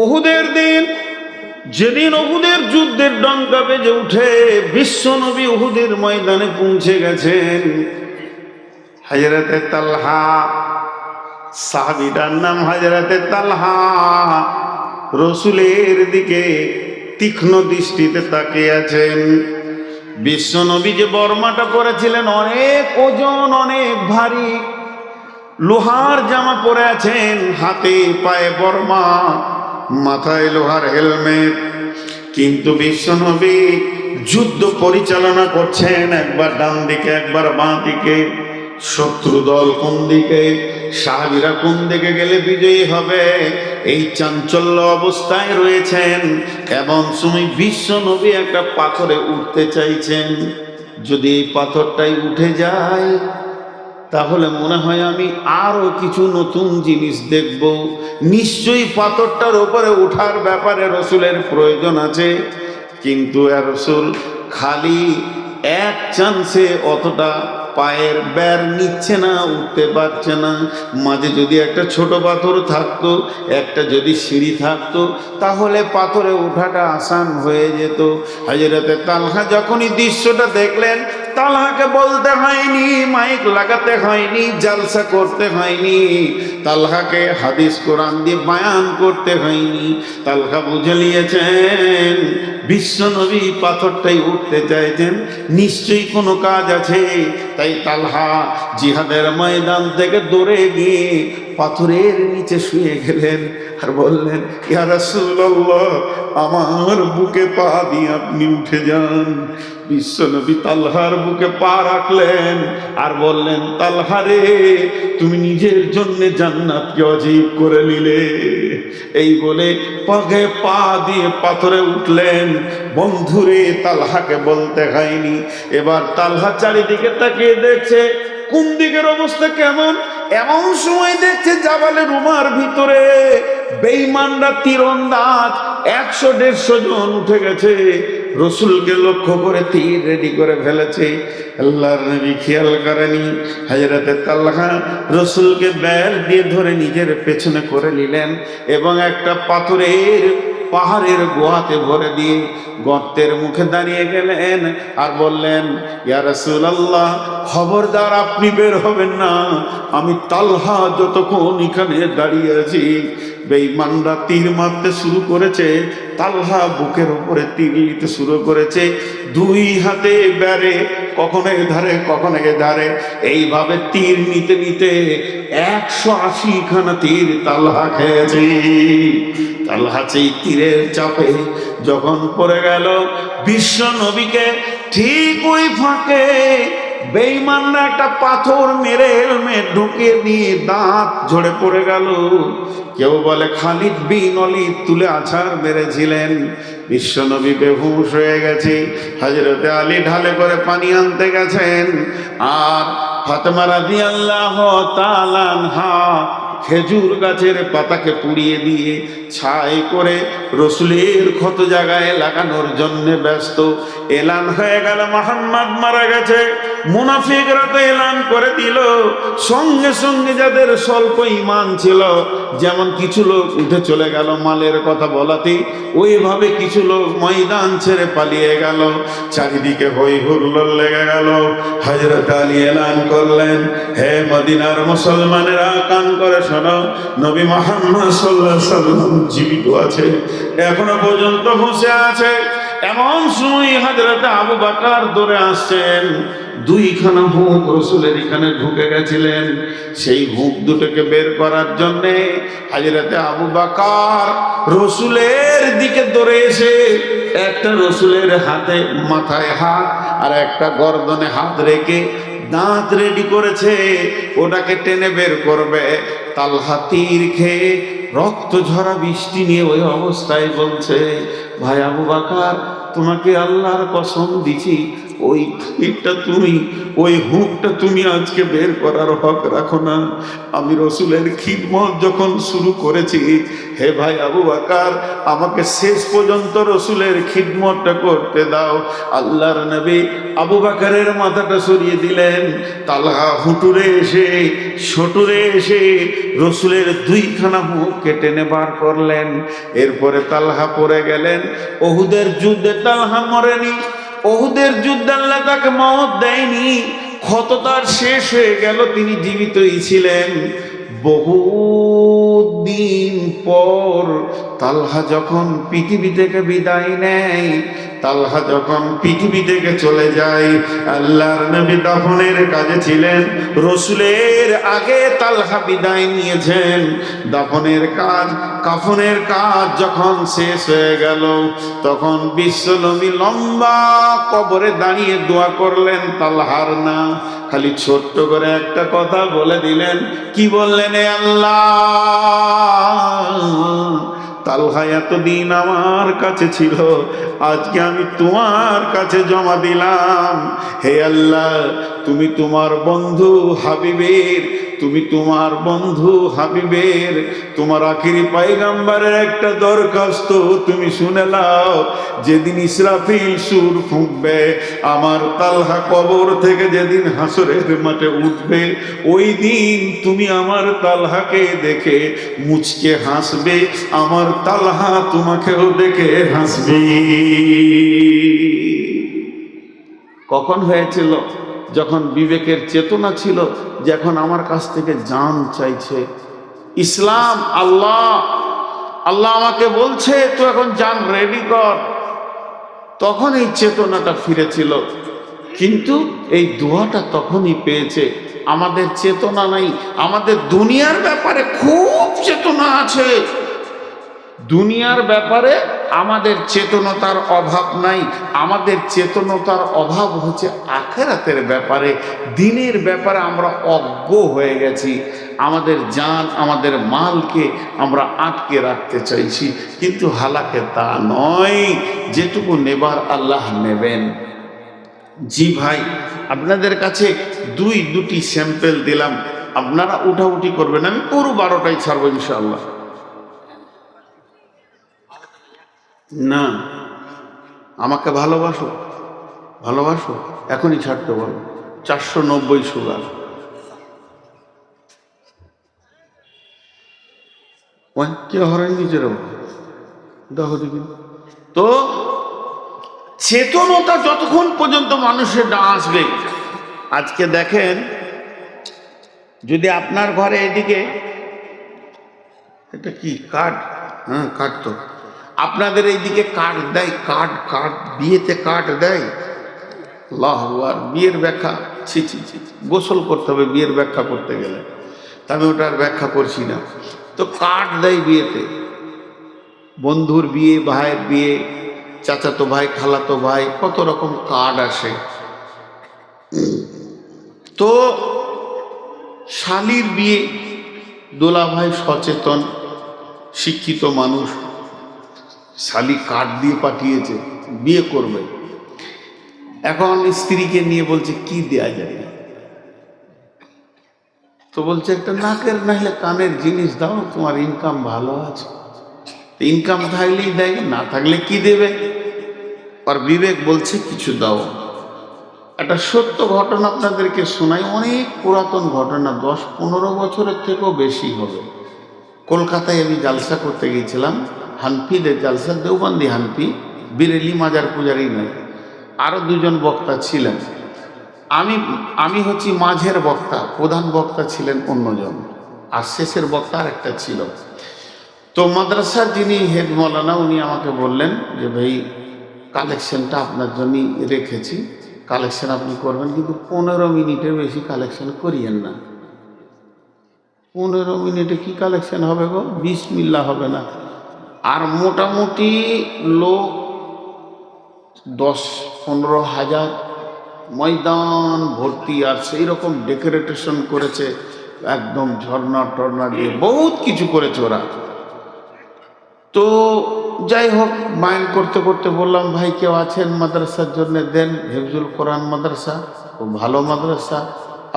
ওহুদের দিন, যেদিন ওহুদের যুদ্ধের ডঙ্কা বেজে উঠে, বিশ্ব নবী ওহুদের ময়দানে পৌঁছে গেছেন। হাজরাতে তালহা সাহাবিটার নাম হাজরাতে তালহা, রসুলের দিকে তীক্ষ্ণ দৃষ্টিতে তাকিয়ে আছেন। বিশ্ব নবী যে বর্মাটা পরেছিলেন, অনেক ওজন, অনেক ভারী। লোহার জামা পরে আছেন, হাতে পায়ে বর্মা। মাথায় লোহার হেলমেট। কিন্তু বিশ্বনবী যুদ্ধ পরিচালনা করছেন একবার ডান দিকে, একবার বাঁ দিকে। শত্রু দল কোন দিকে? সাহাবিরা কোন দিকে গেলে বিজয়ী হবে? এই চাঞ্চল্য অবস্থায় রয়েছেন। এবং সময় বিশ্ব নবী একটা পাথরে উঠতে চাইছেন। যদি এই পাথরটাই উঠে যায় তাহলে মনে হয় আমি আরও কিছু নতুন জিনিস দেখব। নিশ্চয়ই পাথরটার ওপরে ওঠার ব্যাপারে রসুলের প্রয়োজন আছে। কিন্তু রসুল খালি এক চান্সে অতটা পায়ের ব্যার নিচ্ছে না, উঠতে পারছে না। মাঝে যদি একটা ছোট পাথর থাকতো, একটা যদি সিঁড়ি থাকতো, তাহলে পাথরে ওঠাটা আসান হয়ে যেত। হাজিরাতে তালহা যখনই দৃশ্যটা দেখলেন তালহাকে বলতে হয়নি, মাইক লাগাতে হয়নি, জালসা করতে হয়নি তালহাকে হাদিস কোরআন দিয়ে বায়ান করতে হয়নি। তালহা বুঝে নিয়েছেন বিশ্বনবী পাথরটাই উঠতে চাইছেন, নিশ্চয়ই কোনো কাজ আছে। তাই তালহা জিহাদের ময়দান থেকে দৌড়ে গিয়ে পাথরের নিচে শুয়ে গেলেন আর বললেন, ইয়া রাসূলুল্লাহ, আমার বুকে পা দিয়ে আপনি উঠে যান। বিশ্বনবী তালহার বুকে পা রাখলেন আর বললেন তালহারে তুমি নিজের জন্য জান্নাতকে অজীব করে নিলে। এই বলে পাগে পা দিয়ে পাথরে উঠলেন। বন্ধুরে, তালহাকে বলতে হয়নি। এবার তালহা চারিদিকে তাকিয়ে দেখছে, কোন দিকের অবস্থা কেমন? এমন সময় দেখছে জাবালে রুমার ভিতরে বেইমানরা তীরন্দাজ একশো দেড়শো জন উঠে গেছে। রসুলকে লক্ষ্য করে তীর রেডি করে ফেলেছে। আল্লাহর নবী খেয়াল করেনি। হাজরাতে তাল্লাহা রসুলকে ব্যাল দিয়ে ধরে নিজের পেছনে করে নিলেন এবং একটা পাথরের পাহাড়ের গুহাতে ভরে দিয়ে গর্তের মুখে দাঁড়িয়ে গেলেন আর বললেন, ইয়া রাসূলুল্লাহ, খবরদার আপনি বের হবেন না। আমি তালহা যতক্ষণ এখানে দাঁড়িয়ে আছি, বেঈমানরা তীর মারতে শুরু করেছে, তালহা বুকের উপরে তীর নিতে শুরু করেছে, দুই হাতে বেড়ে কখনো এ ধারে কখনো এ ধারে এইভাবে তীর নিতে নিতে একশো আশি খানা তীর তালহা খেয়েছে। তালহা সেই তীরের চাপে যখন পড়ে গেল, বিশ্ব নবীকে ঠিক ওই ফাঁকে বেইমানরা একটা পাথর মেরে হেলমেট ঢুকিয়ে দিয়ে দাঁত ঝরে পড়ে গেল। কেউ বলে, খালিদ বিন অলিদ তুলে আছাড় মেরেছিলেন। বিশ্বনবী বেহুশ হয়ে গেছে। হজরতে আলী ঢালে করে পানি আনতে গেছেন। আর ফাতেমা রাদি আল্লাহ তালানহা খেজুর গাছের পাতাকে পুড়িয়ে দিয়ে ছাই করে রসুলের ক্ষত জায়গায় লাগানোর জন্য ব্যস্ত। এলান হয়ে গেল, মোহাম্মদ মারা গেছে। মুনাফিকরা তো এলান করে দিল। সঙ্গে সঙ্গে যাদের স্বল্প ইমান ছিল, যেমন কিছু লোক উঠে চলে গেল মালের কথা বলাতে, ওইভাবে কিছু লোক ময়দান ছেড়ে পালিয়ে গেল। চারিদিকে হই হুল্লোড় লেগে গেল। হজরত আলী এলান করলেন, হে মদিনার মুসলমানেরা, কান করে শোনো নবী মোহাম্মদ সাল্লাহ সাল্লাম জীবিত আছে, এখনও পর্যন্ত বসে আছে। এমন সময় হাজরাতে আবু বাকার দৌড়ে আসছেন, দুইখানা হুক রসুলের এখানে ঢুকে গেছিলেন। সেই হুক দুটোকে বের করার জন্যে হাজরাতে আবু বাকার রসুলের দিকে দৌড়ে এসে একটা রসুলের হাতে মাথায় হাত আর একটা গর্দনে হাত রেখে দাঁত রেডি করেছে, ওটাকে টেনে বের করবে। তাল হাতির খেয়ে রক্ত ঝরা বৃষ্টি নিয়ে ওই অবস্থায় বলছে, ভাই আবু বাকার, তোমাকে আল্লাহর কসম দিছি ওই তীরটা তুমি, ওই হুকটা তুমি আজকে বের করার হক রাখো না। আমি রসুলের খিদমত যখন শুরু করেছি, হে ভাই আবু বাকার, আমাকে শেষ পর্যন্ত রসুলের খিদমতটা করতে দাও। আল্লাহর নবী আবু বাকারের মাথাটা সরিয়ে দিলেন। তালহা হুটুরে এসে সটুরে এসে রসুলের দুইখানা মুখ কেটে নে বার করলেন। এরপরে তালহা পড়ে গেলেন। ওহুদের যুদ্ধে তালহা মরেনি। ওহুদের যুদ্ধ আল্লাহ তাকে মত দেয়নি। ক্ষত তার শেষ হয়ে গেল, তিনি জীবিতই ছিলেন। বহু দিন পর তালহা যখন পৃথিবী থেকে বিদায় নেয় তালহা যখন পৃথিবী থেকে চলে যায়, আল্লাহর নবী দাফনের কাজে ছিলেন। রসুলের আগে তালহা বিদায় নিয়েছেন। দাফনের কাজ, কাফনের কাজ যখন শেষ হয়ে গেল, তখন বিশ্বনবী লম্বা কবরে দাঁড়িয়ে দোয়া করলেন তালহার না। খালি ছোট্ট করে একটা কথা বলে দিলেন। কি বললেন আল্লাহ? তালহা এতদিন আমার কাছে ছিল। আজকে আমি তোমার কাছে জমা দিলাম। হে আল্লাহ, তুমি তোমার বন্ধু হাবিবের তুমি তোমার বন্ধু হাবিবের, তোমার আখিরি পাইগাম্বারের একটা দরখাস্ত তুমি শুনে নাও। যেদিন ইসরাফিল সুর ফুঁকবে, আমার তালহা কবর থেকে যেদিন হাসরের মাঠে উঠবে, ওই দিন তুমি আমার তালহাকে দেখে মুচকে হাসবে, আমার তালহা তোমাকেও দেখে হাসবে। কখন হয়েছিল? যখন বিবেকের চেতনা ছিল যে এখন আমার কাছ থেকে জান চাইছে, ইসলাম, আল্লাহ আল্লাহ আমাকে বলছে, তো এখন জান রেডি কর। তখন এই চেতনাটা ফিরেছিল। কিন্তু এই দোয়াটা তখনই পেয়েছে। আমাদের চেতনা নাই, আমাদের দুনিয়ার ব্যাপারে খুব চেতনা আছে। দুনিয়ার ব্যাপারে আমাদের চেতনতার অভাব নাই, আমাদের চেতনতার অভাব হচ্ছে আখেরাতের ব্যাপারে, দিনের ব্যাপারে আমরা অজ্ঞ হয়ে গেছি। আমাদের জান, আমাদের মালকে আমরা আটকে রাখতে চাইছি, কিন্তু হালাকে তা নয়, যেটুকু নেবার আল্লাহ নেবেন। জি ভাই, আপনাদের কাছে দুই দুটি স্যাম্পেল দিলাম, আপনারা উঠাউঠি করবেন, আমি পুরো বারোটাই ছাড়বো ইনশাল্লাহ না। আমাকে ভালোবাসো? ভালোবাসো? এখনই ছাড়তে বলো চারশো নব্বই সুগার কে হরেন নিজের দেখো দেখি। তো চেতনতা যতক্ষণ পর্যন্ত মানুষের না আসবে, আজকে দেখেন, যদি আপনার ঘরে এদিকে, এটা কি কাঠ? হ্যাঁ কাঠ তো। আপনাদের এইদিকে কাঠ দেয় কাঠ কাঠ বিয়েতে কাঠ দেয়। আকবার, বিয়ের ব্যাখ্যা ছি ছি ছি। গোসল করতে হবে বিয়ের ব্যাখ্যা করতে গেলে। তা আমি ওটার ব্যাখ্যা করছি না। তো কাঠ দেয় বিয়েতে। বন্ধুর বিয়ে ভাইয়ের বিয়ে চাচাতো ভাই খালাতো ভাই কত রকম কার্ড আসে। তো শালির বিয়ে দোলা ভাই সচেতন শিক্ষিত মানুষ শালি কার্ড দিয়ে পাঠিয়েছে, বিয়ে করবে। এখন স্ত্রীকে নিয়ে বলছে, কি দেয়া যাবে তো বলছে, একটা নাকের নাহলে কানের জিনিস দাও, তোমার ইনকাম ভালো আছে। ইনকাম থাকলেই দেয়, না থাকলে কি দেবে? আর বিবেক বলছে, কিছু দাও। একটা সত্য ঘটনা আপনাদেরকে শোনাই, অনেক পুরাতন ঘটনা, দশ পনেরো বছরের থেকেও বেশি হবে। কলকাতায় আমি জালসা করতে গিয়েছিলাম হানফিদের জালসা দেওবন্দি হানফি, বিরেলি মাজার পূজারি নয়। আরও দুজন বক্তা ছিলেন। আমি আমি হচ্ছি মাঝের বক্তা, প্রধান বক্তা ছিলেন অন্যজন। আর শেষের বক্তা আর একটা ছিল। তো মাদ্রাসার যিনি হেড মৌলানা, উনি আমাকে বললেন যে, ভাই, কালেকশনটা আপনার জন্যই রেখেছি। কালেকশন আপনি করবেন, কিন্তু পনেরো মিনিটের বেশি কালেকশন করিয়েন না। পনেরো মিনিটে কি কালেকশন হবে গো? বিশ মিল্লা হবে না। আর মোটামুটি লোক দশ পনেরো হাজার ময়দান ভর্তি আর সেই রকম ডেকোরেটেশন করেছে, একদম ঝর্ণা টর্না দিয়ে বহুত কিছু করেছে ওরা। তো যাই হোক মাইন করতে করতে বললাম, ভাই, কেউ আছেন মাদ্রাসার জন্য? দেন, হেফজুল কোরআন মাদ্রাসা, খুব ভালো মাদ্রাসা,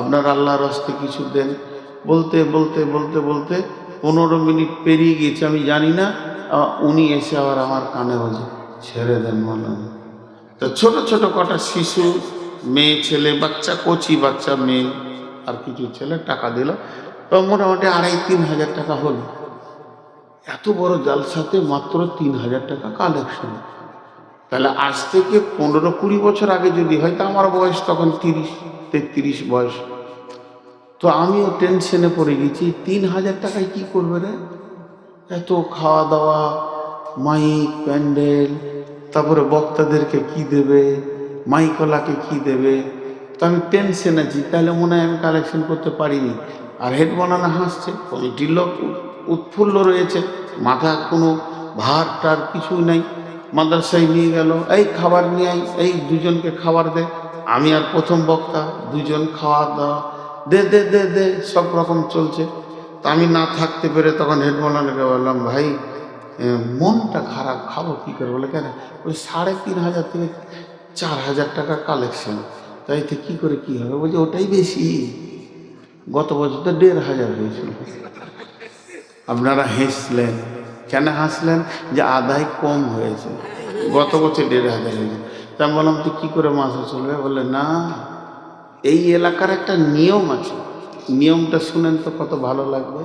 আপনার আল্লাহর হস্তে কিছু দেন। বলতে বলতে বলতে বলতে পনেরো মিনিট পেরিয়ে গিয়েছে, আমি জানি না উনি এসে আবার আমার কানে বলছে, ছেড়ে দেন মৌলানা। তো ছোট ছোট কটা শিশু, মেয়ে, ছেলে, বাচ্চা, কচি বাচ্চা, মেয়ে, আর কিছু ছেলে টাকা দিল। তো মোটামুটি আড়াই, তিন হাজার টাকা হলো। এত বড় জালসাতে মাত্র তিন হাজার টাকা কালেকশন তাহলে আজ থেকে পনেরো কুড়ি বছর আগে যদি হয়, তা আমার বয়স তখন তিরিশ, তেত্রিশ বয়স। তো আমিও টেনশনে পড়ে গেছি, তিন হাজার টাকায় কি করবে রে? এত খাওয়া দাওয়া মাইক প্যান্ডেল, তারপরে বক্তাদেরকে কি দেবে, মাইকলাকে কি দেবে? তো আমি টেনশন আছি, তাহলে মনে হয় আমি কালেকশন করতে পারিনি। আর হেড বানানো হাসছে কমিটির লোক উৎফুল্ল রয়েছে, মাথা কোনো ভার টার কিছুই নাই। মাদ্রাসায় নিয়ে গেল, এই খাবার নিয়ে আই এই দুজনকে খাবার দে। আমি আর প্রথম বক্তা, দুজন খাওয়া দাওয়া দে দে দে দে, সব রকম চলছে। তা আমি না থাকতে পেরে তখন হেড বললাম, ভাই মনটা খারাপ, খাব কী করে? বলে, কেন? ওই সাড়ে তিন হাজার থেকে চার হাজার টাকা কালেকশন তাই তো কী করে কী হবে? বলছে, ওটাই বেশি। গত বছর তো দেড় হাজার হয়েছিল। আপনারা হেসলেন। কেন হাসলেন? যে আদায় কম হয়েছে। গত বছর দেড় হাজার হয়েছে। তা বললাম তো কী করে মাসে চলবে? বলে না এই এলাকার একটা নিয়ম আছে। নিয়মটা শুনেন তো কত ভালো লাগবে।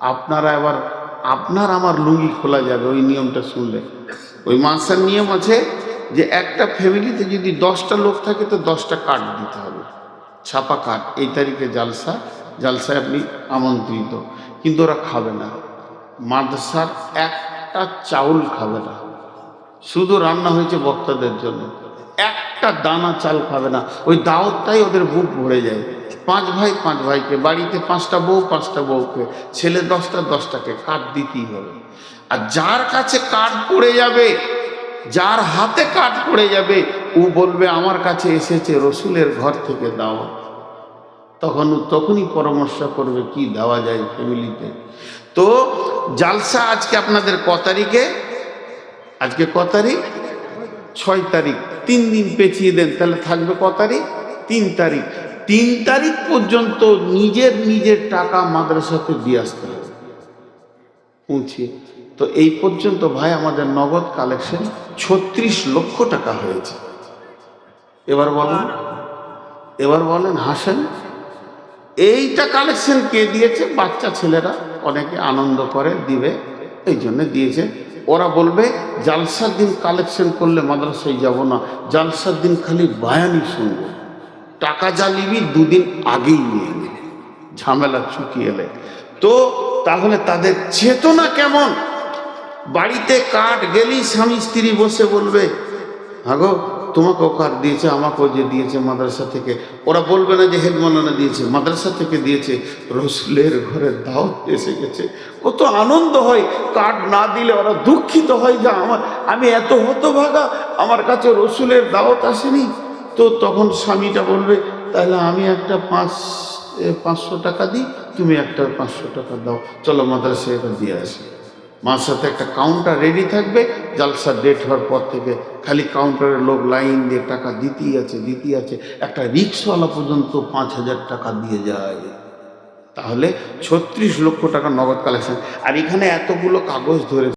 আপনারা এবার, আপনার আমার লুঙ্গি খোলা যাবে, ওই নিয়মটা শুনলে। ওই মাসের নিয়ম আছে যে একটা ফ্যামিলিতে যদি দশটা লোক থাকে তো দশটা কার্ড দিতে হবে। ছাপা কার্ড, এই তারিখে জালসা, জালসায় আপনি আমন্ত্রিত। কিন্তু ওরা খাবে না। মাদ্রাসার একটা চাউল খাবে না। শুধু রান্না হয়েছে বক্তাদের জন্য। একটা দানা চাল খাবে না। ওই দাওয়াতটাই ওদের বুক ভরে যায়। পাঁচ ভাই পাঁচ ভাইকে, বাড়িতে পাঁচটা বউ, পাঁচটা বউকে, ছেলে দশটা, দশটাকে কাঠ দিতেই হবে। আর যার কাছে কাঠ পড়ে যাবে, যার হাতে কাঠ পড়ে যাবে, ও বলবে, আমার কাছে এসেছে রসুলের ঘর থেকে দাওয়াত। তখন ও তখনই পরামর্শ করবে, কি দেওয়া যায় ফ্যামিলিতে? তো জালসা আজকে আপনাদের ক তারিখে? আজকে ক তারিখ? ছয় তারিখ, তিন দিন পেছিয়ে দেন, তাহলে থাকবে ক তারিখ? তিন তারিখ। তিন তারিখ পর্যন্ত নিজের নিজের টাকা মাদ্রাসাতে দিয়ে আসতে হবে। পৌঁছিয়ে তো এই পর্যন্ত ভাই আমাদের নগদ কালেকশন ছত্রিশ লক্ষ টাকা হয়েছে। এবার বলেন এবার বলেন হাসেন, এইটা কালেকশন কে দিয়েছে? বাচ্চা ছেলেরা অনেকে আনন্দ করে, দিবে। এই জন্য দিয়েছে। ওরা বলবে, জালসার দিন কালেকশন করলে মাদ্রাসায় যাব না, জালসার দিন খালি বায়ানি শুনব। টাকা যা নিবি দুদিন আগেই নিয়ে নিবি ঝামেলা চুকিয়ে এলে। তো তাহলে তাদের চেতনা কেমন? বাড়িতে কাঠ গেলি, স্বামী স্ত্রী বসে বলবে, হাগো তোমাকেও কাঠ দিয়েছে, আমাকেও যে দিয়েছে মাদ্রাসা থেকে। ওরা বলবে না যে হেড মৌলানা দিয়েছে, মাদ্রাসা থেকে দিয়েছে। রসুলের ঘরে দাওয়াত এসে গেছে। কত আনন্দ হয়, কার্ড না দিলে ওরা দুঃখিত হয় যে আমার, আমি এত হতভাগা, আমার কাছে রসুলের দাওয়াত আসেনি। তো তখন স্বামীটা বলবে, তাহলে আমি একটা পাঁচ পাঁচশো টাকা দিই, তুমি একটা পাঁচশো টাকা দাও। চলো মাদ্রাসায় এটা দিয়ে আসি। মার সাথে একটা কাউন্টার রেডি থাকবে জালসা ডেট হওয়ার পর থেকে খালি কাউন্টারের লোক লাইন দিয়ে টাকা দিতেই আছে দিতেই আছে। একটা রিক্সওয়ালা পর্যন্ত পাঁচ হাজার টাকা দিয়ে যায়। তাহলে ছত্রিশ লক্ষ টাকা নগদ কালেকশন আর এখানে এতগুলো কাগজ ধরে